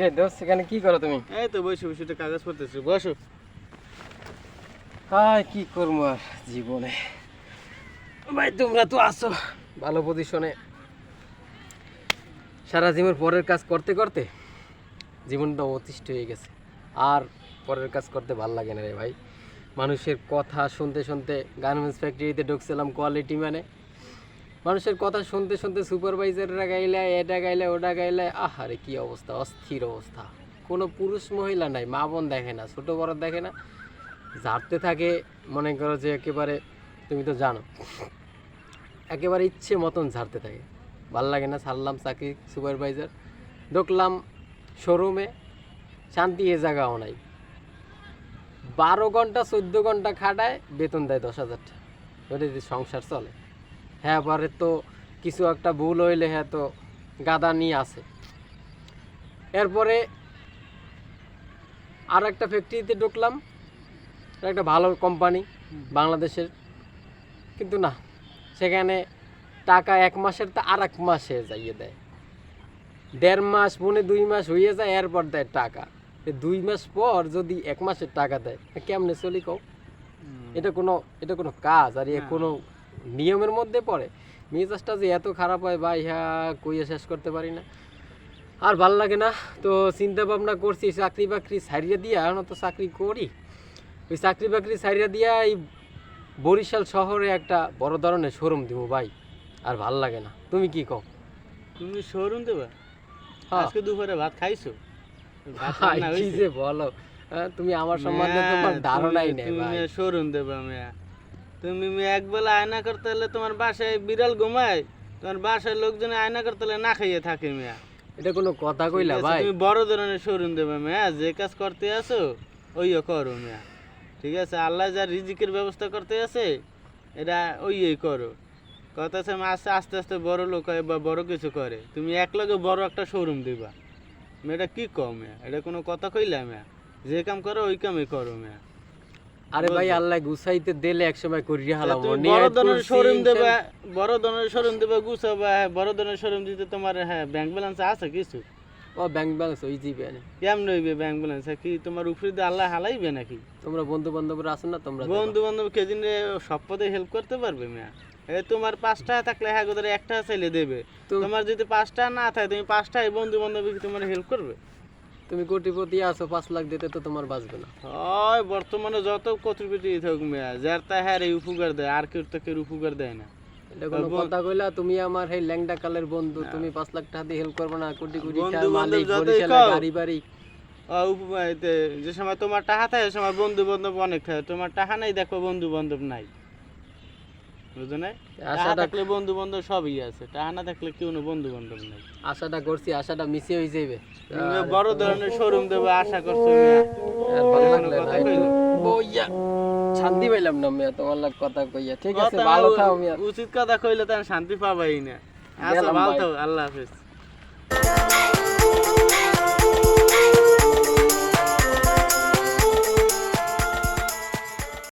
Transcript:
কিরে দোস্ত সেখানে কি করো তুমি? এই তো বসে বসে তো কাগজ পড়তেছি বসো। হাই কি করব আর জীবনে? ভাই তোমরা তো আসো ভালো পজিশনে সারা জীবন পরের কাজ করতে করতে জীবনটা অতিষ্ঠ হয়ে গেছে। আর পরের কাজ করতে ভালো লাগে না রে ভাই। মানুষের কথা শুনতে শুনতে গার্মেন্টস ফ্যাক্টরিতে ঢুকছিলাম কোয়ালিটি মানে। মানুষের কথা শুনতে শুনতে সুপারভাইজাররা গাইলে, এটা গাইলে, ওটা গাইলে, আহারে কি অবস্থা, অস্থির অবস্থা। কোনো পুরুষ মহিলা নাই, মা বোন দেখে না, ছোটো বড় দেখে না। ঝাড়তে থাকে, মনে করো যে একেবারে, তুমি তো জানো, একেবারে ইচ্ছে মতন ঝাড়তে থাকে। ভালো লাগে না, ছাড়লাম চাকরি সুপারভাইজার ঢুকলাম শোরুমে শান্তি এ জায়গাও নাই। বারো ঘণ্টা, চোদ্দ ঘণ্টা খাটায় বেতন দেয় দশ হাজার টাকা। সংসার চলে। হ্যাঁ পরে তো কিছু একটা ভুল হইলে হ্যাঁ তো গাদা নিয়ে আসে। এরপরে আর একটা ফ্যাক্টরিতে ঢুকলাম একটা ভালো কোম্পানি বাংলাদেশের। কিন্তু না সেখানে টাকা এক মাসের তো আর এক মাসে যাইয়ে দেয়। দেড় মাস মনে দুই মাস হয়ে যায় এরপর দেয় টাকা। দুই মাস পর যদি এক মাসের টাকা দেয় কেমনে চলি কও? এটা কোনো এটা কোনো কাজ আর এ হ্যাঁ। কোনো নিয়মের মধ্যে পড়ে। মেজাজটা যে এত খারাপ হয় ভাই হ্যাঁ কইয়া শেষ করতে পারি না। আর ভালো লাগে না তো চিন্তা ভাবনা করছি চাকরি বাকরি সারিয়ে দিয়া এখন তো চাকরি করি। ওই চাকরি বাকরি সারিয়ে দিয়া এই বরিশাল শহরে একটা বড় ধরনের শোরুম দিব ভাই। আর ভালো লাগে না। তুমি কি কও? তুমি শোরুম দেবা? হ্যাঁ। আজকে দুপুরে ভাত খাইছো? ভাত ভাই, কি হইছে? যে বলো। হ্যাঁ, তুমি আমার সম্বন্ধে তোমার ধারণাই নেই শোরুম দেবা মেয়া। তুমি মেয়া একবেলা আয়না করতে হলে তোমার বাসায় বিড়াল ঘুমায় তোমার বাসায় লোকজন আয়না করতে হলে না খাইয়ে থাকে মেয়া। এটা কোনো কথা কইলা ভাই। তুমি বড় ধরনের শোরুম দেবে মেয়া যে কাজ করতে আসো ওইও করো মেয়া। ঠিক আছে আল্লাহ যা রিজিকের ব্যবস্থা করতে আছে এটা ওই করো। কথা আছে আস্তে আস্তে আস্তে বড় লোক হয় বা বড় কিছু করে তুমি এক লগে বড় একটা শোরুম দিবা। মেয়ে, এটা কি কম মেয়া? এটা কোনো কথা কইলা মেয়া? যে কাম করো ওই কামই করো মেয়া। আরে ভাই আল্লাহ গুছাইতে দিলে একসময় করিয়া হালাম বড় ধরনের শোরুম দেবে বড় ধরনের শোরুম দেবে গুছাবে বড় ধরনের শোরুম দিতে তোমার হ্যাঁ ব্যাংক ব্যালেন্স আছে কিছু? ও ব্যাংক ব্যালেন্স ওই কেমন হইবে ব্যাংক ব্যালেন্স কি তোমার উপরে দিয়ে আল্লাহ হালাইবে নাকি? তোমরা বন্ধু বান্ধবরা আছো না তোমরা বন্ধু বান্ধব কেজিনে সব পদে হেল্প করতে পারবে মিয়া? এ তোমার পাঁচটা থাকলে হ্যাঁ একটা চাইলে দেবে। তোমার যদি পাঁচটা না থাকে তুমি পাঁচটা বন্ধু বান্ধব তোমার হেল্প করবে? তুমি কোটিপতি আছো পাঁচ লাখ দিতে তো তোমার বাঁচবে না। হয় বর্তমানে যত কতৃপতি থাকুক মিয়া যার তা হ্যাঁ এই উপকার দেয় আর কেউ তো কেউ উপকার দেয় না। এটা কোনো কথা কইলা তুমি আমার এই ল্যাংডা কালের বন্ধু তুমি পাঁচ লাখ টাকা দিয়ে হেল্প করবে না কোটি কোটি বন্ধু মালিক বরিশালে গাড়ি বাড়ি। যে সময় তোমার টাকা থাকে সে সময় বন্ধু বান্ধব অনেক থাকে তোমার টাকা নাই দেখো বন্ধু বান্ধব নাই। না থাকলে বন্ধু বান্ধব সবই আছে। টাকা না থাকলে কেউ বন্ধু বান্ধব নাই। আশাটা করছি আশাটা মিশে হয়ে যাবে বড় ধরনের শোরুম দেবে আশা করছ? বইয়া শান্তি পাইলাম না মিয়া তোমার লাগ কথা কইয়া। ঠিক আছে ভালো থাও মিয়া। উচিত কথা কইলে তার শান্তি পাবাই না। আচ্ছা ভালো থাও আল্লাহ হাফেজ।